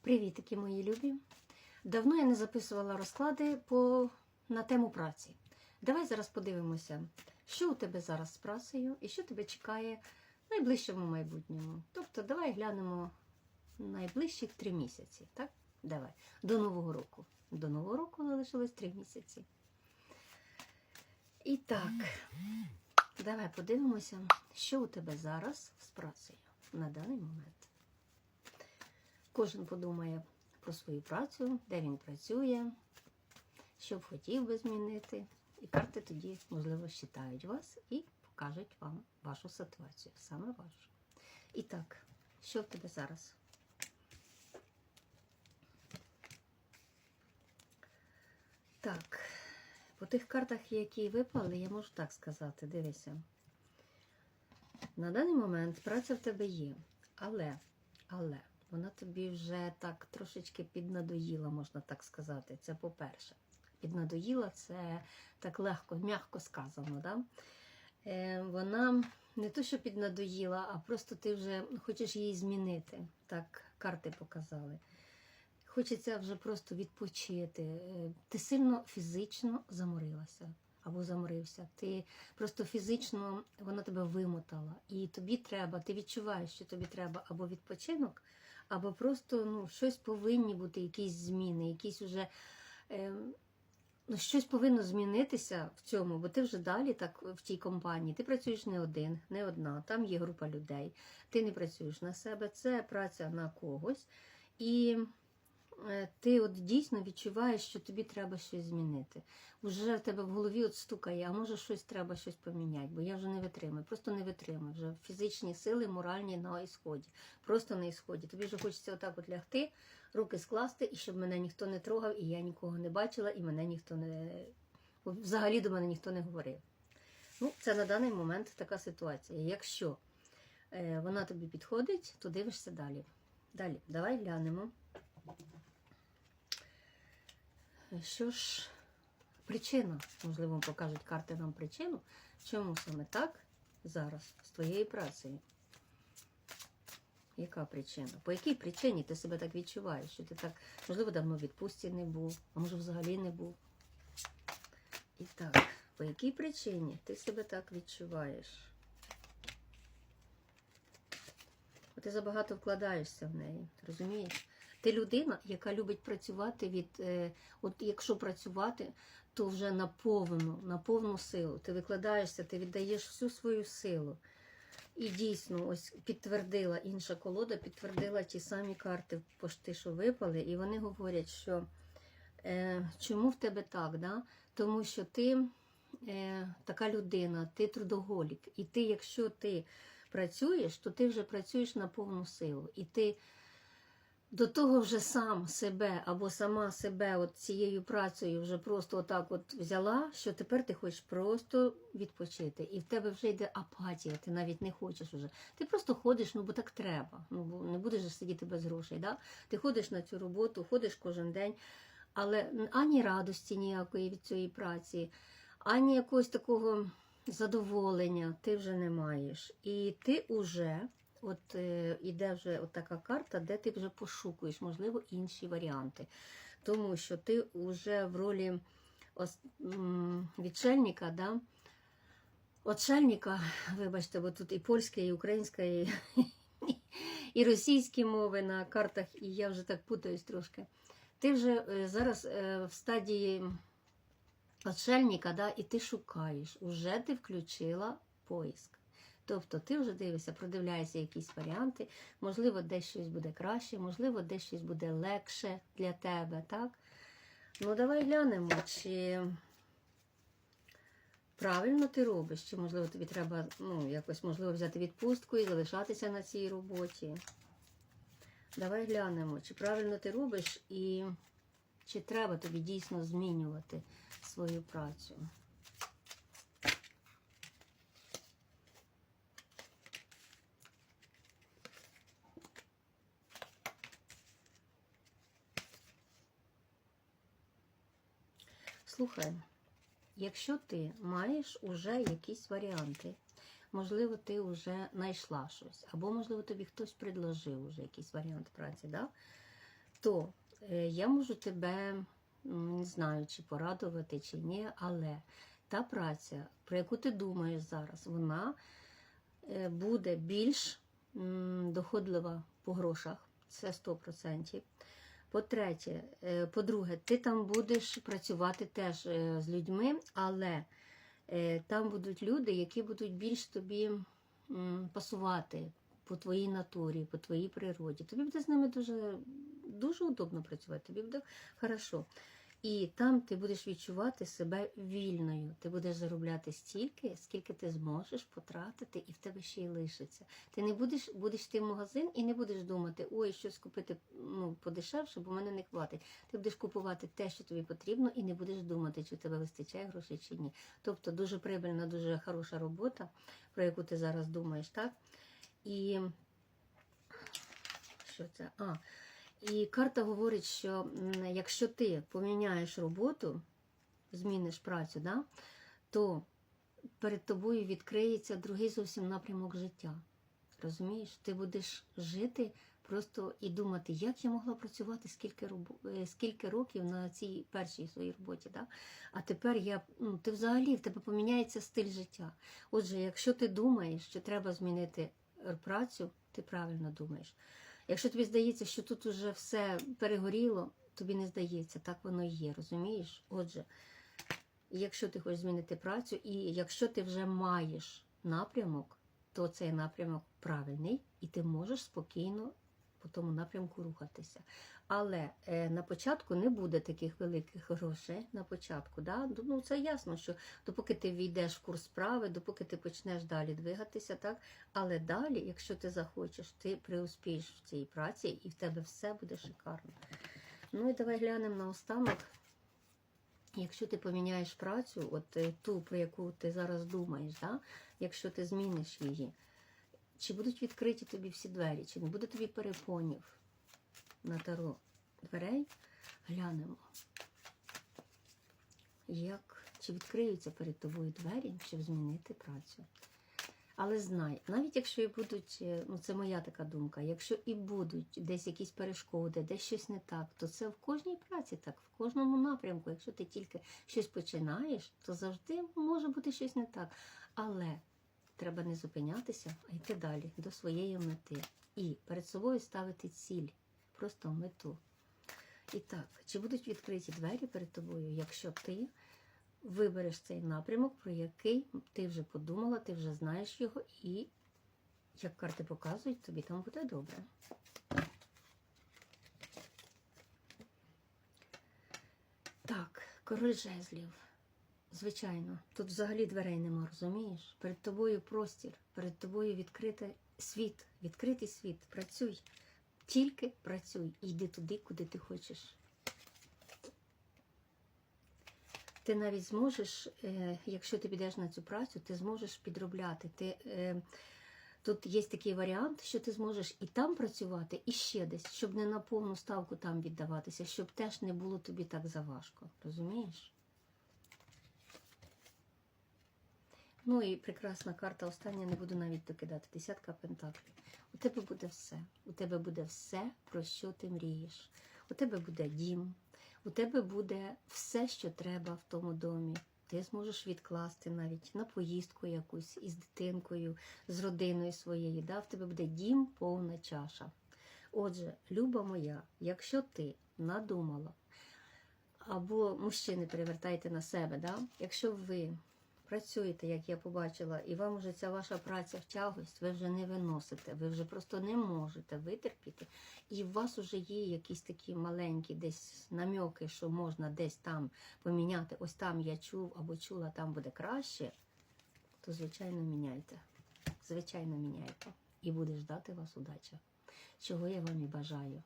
Привітики, мої любі! Давно я не записувала розклади по... на тему праці. Давай зараз подивимося, що у тебе зараз з працею і що тебе чекає в найближчому майбутньому. Тобто, давай глянемо найближчих три місяці. Так? Давай. До Нового року. До Нового року залишилось три місяці. І так, давай подивимося, що у тебе зараз з працею на даний момент. Кожен подумає про свою працю, де він працює, що б хотів би змінити. І карти тоді, можливо, считають вас і покажуть вам вашу ситуацію, саме вашу. І так, що в тебе зараз? Так, по тих картах, які випали, я можу так сказати, дивися. На даний момент праця в тебе є, але, але вона тобі вже так трошечки піднадоїла, можна так сказати. Це по-перше. Піднадоїла це так легко, м'яко сказано. Да? Е, вона не то, що піднадоїла, а просто ти вже хочеш її змінити. Так карти показали. Хочеться вже просто відпочити. Е, Ти сильно фізично заморилася або заморився. Ти просто фізично вона тебе вимотала. І тобі треба, ти відчуваєш, що тобі треба або відпочинок, або просто ну, щось повинні бути, якісь зміни, якісь уже. Е, Ну, щось повинно змінитися в цьому, бо ти вже далі так в тій компанії. Ти працюєш не один, не одна, там є група людей. Ти не працюєш на себе, це праця на когось. І ти от дійсно відчуваєш, що тобі треба щось змінити. Уже в тебе в голові от стукає, а може щось треба щось поміняти, бо я вже не витримую, просто не витримую. Вже фізичні сили, моральні на ісході. Просто на ісході. Тобі вже хочеться отак от лягти, руки скласти, і щоб мене ніхто не трогав, і я нікого не бачила, і мене ніхто не взагалі до мене ніхто не говорив. Ну, це на даний момент така ситуація. Якщо е, вона тобі підходить, то дивишся далі. Далі, давай глянемо. Що ж, причина, можливо, покажуть карти нам причину, чому саме так зараз з твоєю працею. Яка причина? По якій причині ти себе так відчуваєш? Що ти так, можливо, давно в відпустці не був, а може взагалі не був. І так, по якій причині ти себе так відчуваєш? Ти забагато вкладаєшся в неї, розумієш? Ти людина, яка любить працювати від. Е, от якщо працювати, то вже на повну, на повну силу. Ти викладаєшся, ти віддаєш всю свою силу. І дійсно, ось підтвердила інша колода, підтвердила ті самі карти пошти, що випали, і вони говорять, що е, чому в тебе так? Да? Тому що ти е, така людина, ти трудоголік. І ти, якщо ти працюєш, то ти вже працюєш на повну силу. І ти до того вже сам себе або сама себе от цією працею вже просто отак от взяла, що тепер ти хочеш просто відпочити. І в тебе вже йде апатія, ти навіть не хочеш вже. Ти просто ходиш, ну бо так треба. Ну бо не будеш сидіти без грошей. Да? Ти ходиш на цю роботу, ходиш кожен день, але ані радості ніякої від цієї праці, ані якогось такого задоволення ти вже не маєш. І ти вже. От е, іде вже от така карта, де ти вже пошукуєш, можливо, інші варіанти. Тому що ти вже в ролі ос, м, відшельника, да? Отшельника, вибачте, бо тут і польська, і українська, і, і російські мови на картах, і я вже так путаюсь трошки. Ти вже е, зараз е, в стадії отшельника, да? і ти шукаєш, уже ти включила поиск. Тобто ти вже дивишся, продивляєшся якісь варіанти, можливо, десь щось буде краще, можливо, десь щось буде легше для тебе, так? Ну, давай глянемо, чи правильно ти робиш, чи, можливо, тобі треба ну, якось можливо, взяти відпустку і залишатися на цій роботі. Давай глянемо, чи правильно ти робиш і чи треба тобі дійсно змінювати свою працю. Слухай, якщо ти маєш уже якісь варіанти, можливо, ти вже знайшла щось, або, можливо, тобі хтось предложив уже якийсь варіант праці, да? то е, я можу тебе не знаю, чи порадувати, чи ні, але та праця, про яку ти думаєш зараз, вона е, буде більш доходлива по грошах. Це 100%. По-третє, е, по-друге, ти там будеш працювати теж е, з людьми, але е, там будуть люди, які будуть більш тобі пасувати по твоїй натурі, по твоїй природі. Тобі буде з ними дуже, дуже удобно працювати, тобі буде хорошо. І там ти будеш відчувати себе вільною. Ти будеш заробляти стільки, скільки ти зможеш потратити, і в тебе ще й лишиться. Ти не будеш будеш йти в магазин і не будеш думати, ой, щось купити ну, подешевше, бо мене не хватить. Ти будеш купувати те, що тобі потрібно, і не будеш думати, чи в тебе вистачає грошей чи ні. Тобто дуже прибильна, дуже хороша робота, про яку ти зараз думаєш, так? І що це? А, і карта говорить, що якщо ти поміняєш роботу, зміниш працю, да, то перед тобою відкриється другий зовсім напрямок життя. Розумієш? Ти будеш жити просто і думати, як я могла працювати скільки, е, скільки років на цій першій своїй роботі. Да? А тепер я, ну, ти взагалі в тебе поміняється стиль життя. Отже, якщо ти думаєш, що треба змінити е, працю, ти правильно думаєш. Якщо тобі здається, що тут уже все перегоріло, тобі не здається, так воно і є, розумієш? Отже, якщо ти хочеш змінити працю, і якщо ти вже маєш напрямок, то цей напрямок правильний, і ти можеш спокійно по тому напрямку рухатися. Але е, на початку не буде таких великих грошей на початку. Да? Ну, це ясно, що допоки ти війдеш в курс справи, допоки ти почнеш далі двигатися, так? але далі, якщо ти захочеш, ти преуспієш в цій праці і в тебе все буде шикарно. Ну і давай глянемо на останок. Якщо ти поміняєш працю, от е, ту, про яку ти зараз думаєш, да? якщо ти зміниш її, чи будуть відкриті тобі всі двері, чи не буде тобі перепонів на таро дверей, глянемо, як, чи відкриються перед тобою двері, щоб змінити працю. Але знай, навіть якщо і будуть, е, ну це моя така думка, якщо і будуть десь якісь перешкоди, десь щось не так, то це в кожній праці так, в кожному напрямку. Якщо ти тільки щось починаєш, то завжди може бути щось не так. Але треба не зупинятися, а йти далі до своєї мети. І перед собою ставити ціль, просто мету. І так, чи будуть відкриті двері перед тобою, якщо ти вибереш цей напрямок, про який ти вже подумала, ти вже знаєш його, і, як карти показують, тобі там буде добре. Так, король жезлів. Звичайно, тут взагалі дверей нема, розумієш? Перед тобою простір, перед тобою відкритий світ, відкритий світ. Працюй. Тільки працюй йди туди, куди ти хочеш. Ти навіть зможеш, е, якщо ти підеш на цю працю, ти зможеш підробляти. Ти, е, тут є такий варіант, що ти зможеш і там працювати, і ще десь, щоб не на повну ставку там віддаватися, щоб теж не було тобі так заважко. Розумієш? Ну і прекрасна карта остання, не буду навіть докидати. Десятка пентаклів. У тебе буде все. У тебе буде все, про що ти мрієш. У тебе буде дім, у тебе буде все, що треба в тому домі. Ти зможеш відкласти навіть на поїздку якусь із дитинкою, з родиною своєю. Да? В тебе буде дім, повна чаша. Отже, люба моя, якщо ти надумала, або мужчини перевертайте на себе, да? якщо ви працюєте, як я побачила, і вам вже ця ваша праця в тягость, ви вже не виносите, ви вже просто не можете витерпіти, і у вас вже є якісь такі маленькі десь намьоки, що можна десь там поміняти, ось там я чув або чула, там буде краще, то звичайно міняйте. Звичайно, міняйте. І буде ждати вас удача. Чого я вам і бажаю.